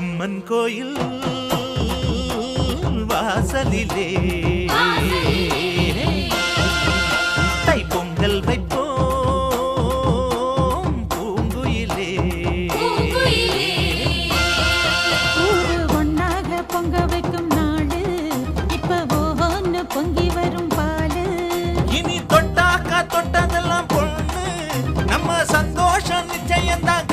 அம்மன் கோயில் வாசலிலே. தைப்பொங்கல் வைப்போம் பூங்குயிலே. ஒன்னாக பொங்க வைக்கும் நாடு இப்ப ஒவ்வொன்னு பொங்கி வரும் பாடு. இனி தொட்டாக்கா தொட்டதெல்லாம் பொண்ணு நம்ம சந்தோஷம் நிச்சயம்தான்